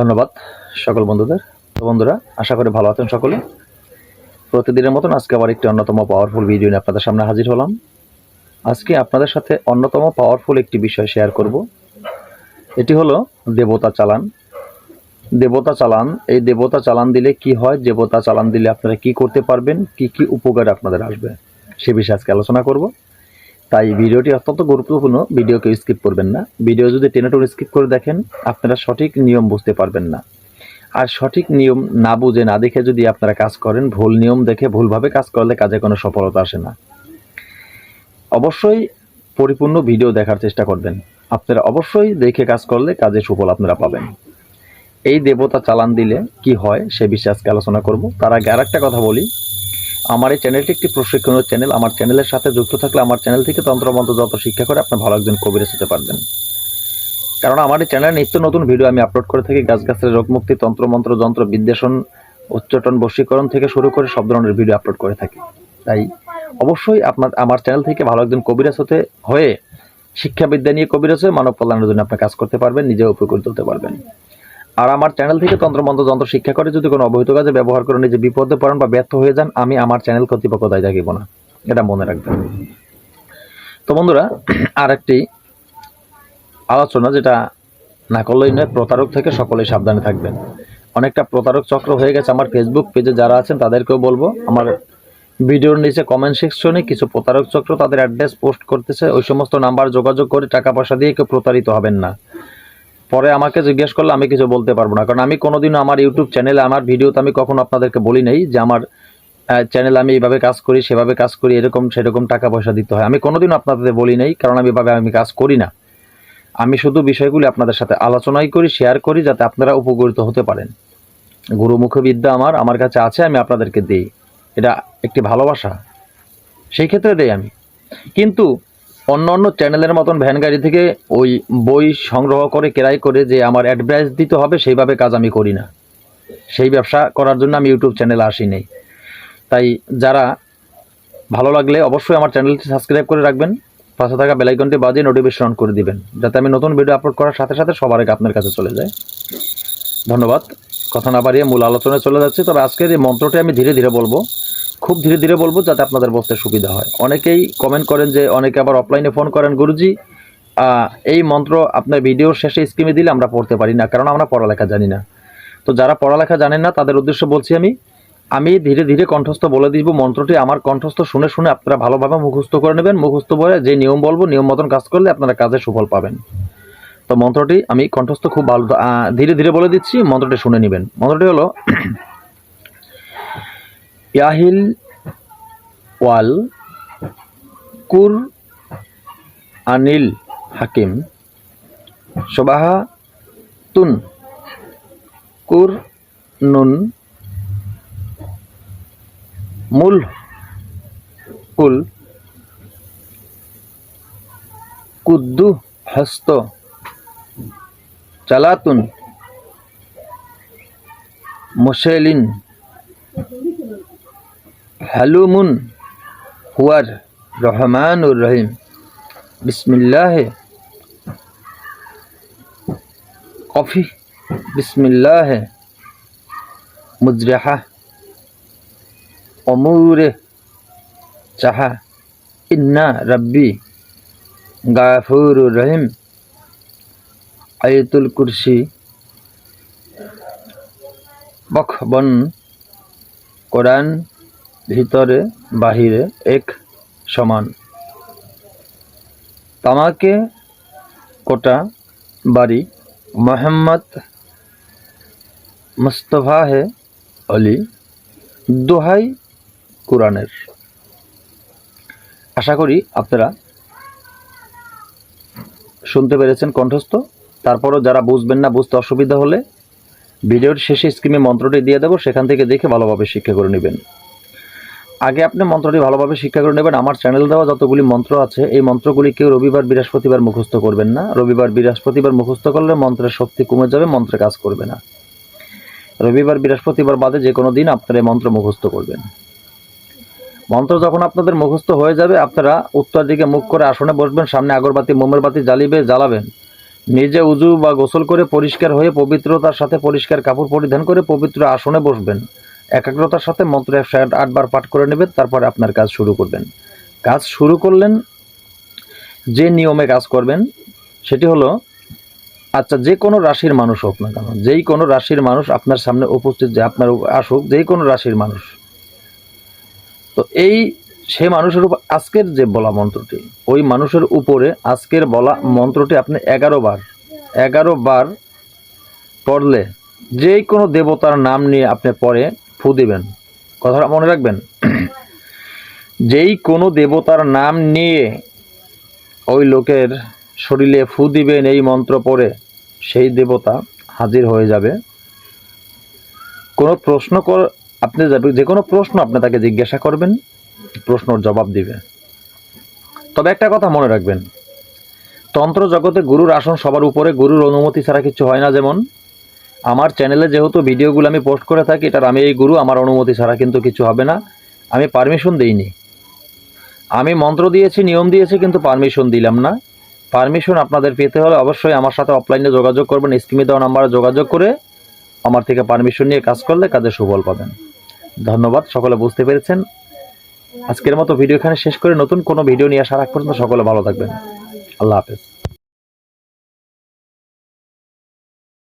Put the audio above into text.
ধন্যবাদ সকল বন্ধুদের। তো বন্ধুরা, আশা করি ভালো আছেন সকলে। প্রতিদিনের মতন আজকে আবার একটি অন্যতম পাওয়ারফুল ভিডিও নিয়ে আপনাদের সামনে হাজির হলাম। আজকে আপনাদের সাথে অন্যতম পাওয়ারফুল একটি বিষয় শেয়ার করব। এটি হলো দেবতা চালান। দেবতা চালান, এই দেবতা চালান দিলে কি হয়? দেবতা চালান দিলে আপনারা কি করতে পারবেন? কি কি উপকার আপনাদের আসবে? সে বিষয়ে আজকে আলোচনা করব। তাই ভিডিওটি অত্যন্ত গুরুত্বপূর্ণ ভিডিওকে স্কিপ করবেন না। ভিডিও যদি টেনে স্কিপ করে দেখেন, আপনারা সঠিক নিয়ম বুঝতে পারবেন না। আর সঠিক নিয়ম না বুঝে, না দেখে যদি আপনারা কাজ করেন, ভুল নিয়ম দেখে ভুলভাবে কাজ করলে কাজে কোনো সফলতা আসে না। অবশ্যই পরিপূর্ণ ভিডিও দেখার চেষ্টা করবেন। আপনারা অবশ্যই দেখে কাজ করলে কাজে সুফল আপনারা পাবেন। এই দেবতা চালান দিলে কি হয় সে বিষয়ে আজকে আলোচনা করব। তার আগে আর একটা কথা বলি। আমার এই চ্যানেলটি একটি প্রশিক্ষণের চ্যানেল আমার চ্যানেলের সাথে যুক্ত থাকলে আমার চ্যানেল থেকে তন্ত্রমন্ত্র যত শিক্ষা করে আপনি ভালো একজন কবিরাজ হতে পারবেন। কারণ আমার এই চ্যানেলে নিত্য নতুন ভিডিও আমি আপলোড করে থাকি। গাছগাছের রোগমুক্তি, তন্ত্রমন্ত্র যন্ত্র বিদ্বেষণ উচ্চটন বশীকরণ থেকে শুরু করে সব ধরনের ভিডিও আপলোড করে থাকি। তাই অবশ্যই আপনার, আমার চ্যানেল থেকে ভালো একজন কবিরাজ হতে, হয়ে শিক্ষাবিদ্যা নিয়ে কবিরাজ হয়ে মানব কল্যাণের জন্য আপনি কাজ করতে পারবেন নিজে উপকৃত হতে পারবেন। আর আমার চ্যানেল থেকে তন্ত্রমন্ত্র যন্ত্র শিক্ষা করে যদি কোনো অবহিত কাজে ব্যবহার করে নিজে বিপদে পড়েন বা ব্যর্থ হয়ে যান, আমি আমার চ্যানেল কর্তৃপক্ষ দায় থাকিব না। এটা মনে রাখবেন। তো বন্ধুরা আর একটি আলোচনা যেটা না করলেই নয়, প্রতারক থেকে সকলেই সাবধানে থাকবেন। অনেকটা প্রতারক চক্র হয়ে গেছে আমার ফেসবুক পেজে যারা আছেন তাদেরকেও বলব, আমার ভিডিওর নিচে কমেন্ট সেকশনে কিছু প্রতারক চক্র তাদের অ্যাড্রেস পোস্ট করতেছে, ওই সমস্ত নাম্বার যোগাযোগ করে টাকা পয়সা দিয়ে কেউ প্রতারিত হবেন না। পরে আমাকে জিজ্ঞেস করলে আমি কিছু বলতে পারব না। কারণ আমি কোনোদিনও আমার ইউটিউব চ্যানেলে আমার ভিডিওতে আমি কখনো আপনাদেরকে বলি নাই যে আমার চ্যানেল আমি এইভাবে কাজ করি, সেভাবে কাজ করি, এরকম, সেরকম টাকা পয়সা দিতে হয়। আমি কোনোদিনও আপনাদের বলি নাই, কারণ আমি এভাবে আমি কাজ করি না। আমি শুধু বিষয়গুলি আপনাদের সাথে আলোচনাই করি শেয়ার করি, যাতে আপনারা উপকৃত হতে পারেন। গুরুমুখ বিদ্যা আমার আমার কাছে আছে, আমি আপনাদেরকে দিই। এটা একটি ভালোবাসা। সেই ক্ষেত্রে দেই আমি। কিন্তু অন্য অন্য চ্যানেলের মতন ভ্যান গাড়ি থেকে ওই বই সংগ্রহ করে কেরাই করে যে আমার অ্যাডভাইস দিতে হবে, সেইভাবে কাজ আমি করি না। সেই ব্যবসা করার জন্য আমি ইউটিউব চ্যানেলে আসি নেই তাই যারা ভালো লাগলে অবশ্যই আমার চ্যানেলটি সাবস্ক্রাইব করে রাখবেন, পাশে থাকা বেলাইকনটি বাজিয়ে নোটিফিকেশন অন করে দিবেন, যাতে আমি নতুন ভিডিও আপলোড করার সাথে সাথে সবার আগে আপনার কাছে চলে যায়। ধন্যবাদ। কথা না বাড়িয়ে মূল আলোচনায় চলে যাচ্ছি, তবে আজকের এই মন্ত্রটি আমি ধীরে ধীরে বলব। খুব ধীরে ধীরে বলব যাতে আপনাদের বসতে সুবিধা হয়। অনেকেই কমেন্ট করেন যে, অনেকে আবার অফলাইনে ফোন করেন, গুরুজি এই মন্ত্র আপনার ভিডিওর শেষে স্ক্রিমে দিলে আমরা পড়তে পারি না, কারণ আমরা পড়ালেখা জানি না। তো যারা পড়ালেখা জানেন না, তাদের উদ্দেশ্য বলছি আমি আমি ধীরে ধীরে কণ্ঠস্থ বলে দিব মন্ত্রটি। আমার কণ্ঠস্থ শুনে শুনে আপনারা ভালোভাবে মুখস্থ করে নেবেন। মুখস্থ বলে যে নিয়ম বলব, নিয়ম মতন কাজ করলে আপনারা কাজে সুফল পাবেন। তো মন্ত্রটি আমি কণ্ঠস্থ খুব ভালো ধীরে ধীরে বলে দিচ্ছি, মন্ত্রটি শুনে নেবেন। মন্ত্রটি হলো ইয়াহিল ওয়াল কুর আনিল হাকিম সবাহা তুন কুর নুন মূল কুল কুদ্দু হস্ত চালাতুন মুসেলিন হালুমুন হুয়ার রহমানুর রহিম। বিসমিল্লাহ, কফি, বিসমিল্লাহ, মুজরাহা, অমুরে, চাহা, ইন্না রব্বি গাফুর রহিম। আয়তুল কুরসি, বখবন, কোরআন ভিতরে, বাহিরে, এক সমান। তামাকে কোটা বাড়ি মোহাম্মদ মুস্তফা হে অলি দোহাই কোরআনের। আশা করি আপনারা শুনতে পেরেছেন কণ্ঠস্থ। তারপরও যারা বুঝবেন না, বুঝতে অসুবিধা হলে ভিডিওর শেষে স্ক্রিমে মন্ত্রটি দিয়ে দেবো, সেখান থেকে দেখে ভালোভাবে শিক্ষা করে নেবেন। আগে আপনি মন্ত্রটি ভালোভাবে শিক্ষা করে নেবেন। আমার চ্যানেল দেওয়া যতগুলি মন্ত্র আছে, এই মন্ত্রগুলি কেউ রবিবার বৃহস্পতিবার মুখস্থ করবেন না। রবিবার বৃহস্পতিবার মুখস্থ করলে মন্ত্রের শক্তি কমে যাবে, মন্ত্রে কাজ করবে না। রবিবার বৃহস্পতিবার বাদে যে কোনো দিন আপনারা এই মন্ত্র মুখস্থ করবেন। মন্ত্র যখন আপনাদের মুখস্থ হয়ে যাবে, আপনারা উত্তর দিকে মুখ করে আসনে বসবেন, সামনে আগরবাতি মোমের বাতি জ্বালিবে, জ্বালাবেন। নিজে উজু বা গোসল করে পরিষ্কার হয়ে পবিত্রতার সাথে পরিষ্কার কাপড় পরিধান করে পবিত্র আসনে বসবেন। একাগ্রতার সাথে মন্ত্র একশো আট আটবার পাঠ করে নেবেন, তারপরে আপনার কাজ শুরু করবেন। কাজ শুরু করলেন, যে নিয়মে কাজ করবেন, সেটি হলো আচ্ছা যে কোনো রাশির মানুষ হোক না কেন, যেই কোনো রাশির মানুষ আপনার সামনে উপস্থিত, যে আপনার আসুক, যেই কোনো রাশির মানুষ। তো এই সে মানুষের উপর আজকের যে বলা মন্ত্রটি, ওই মানুষের উপরে আজকের বলা মন্ত্রটি আপনি এগারো বার এগারো বার পড়লে যে কোনো দেবতার নাম নিয়ে আপনি পরে ফু দিবেন। কথাটা মনে রাখবেন? যেই কোনো দেবতার নাম নিয়ে ওই লোকের শরীরে ফু দিবেন এই মন্ত্র পড়ে, সেই দেবতা হাজির হয়ে যাবে। কোনো প্রশ্ন কর, আপনি যে কোনো প্রশ্ন আপনি তাকে জিজ্ঞাসা করবেন, প্রশ্নর জবাব দিবে। তবে একটা কথা মনে রাখবেন, তন্ত্র জগতে গুরুর আসন সবার উপরে গুরুর অনুমতি ছাড়া কিছু হয় না যেমন আমার চ্যানেলে যেহেতু ভিডিওগুলো আমি পোস্ট করে থাকি, এটার আমি এই গুরু আমার অনুমতি ছাড়া কিন্তু কিছু হবে না। আমি পারমিশন দিইনি। আমি মন্ত্র দিয়েছি, নিয়ম দিয়েছি, কিন্তু পারমিশন দিলাম না। পারমিশন আপনাদের পেতে হলে অবশ্যই আমার সাথে অফলাইনে যোগাযোগ করবেন স্ক্রিনে দেওয়া নাম্বারে যোগাযোগ করে আমার থেকে পারমিশন নিয়ে কাজ করলে কাজে সুফল পাবেন। ধন্যবাদ, সকলে বুঝতে পেরেছেন? আজকের মতো ভিডিও এখানে শেষ করে নতুন কোনো ভিডিও নিয়ে আসার আগ পর্যন্ত সকলে ভালো থাকবেন। আল্লাহ হাফেজ।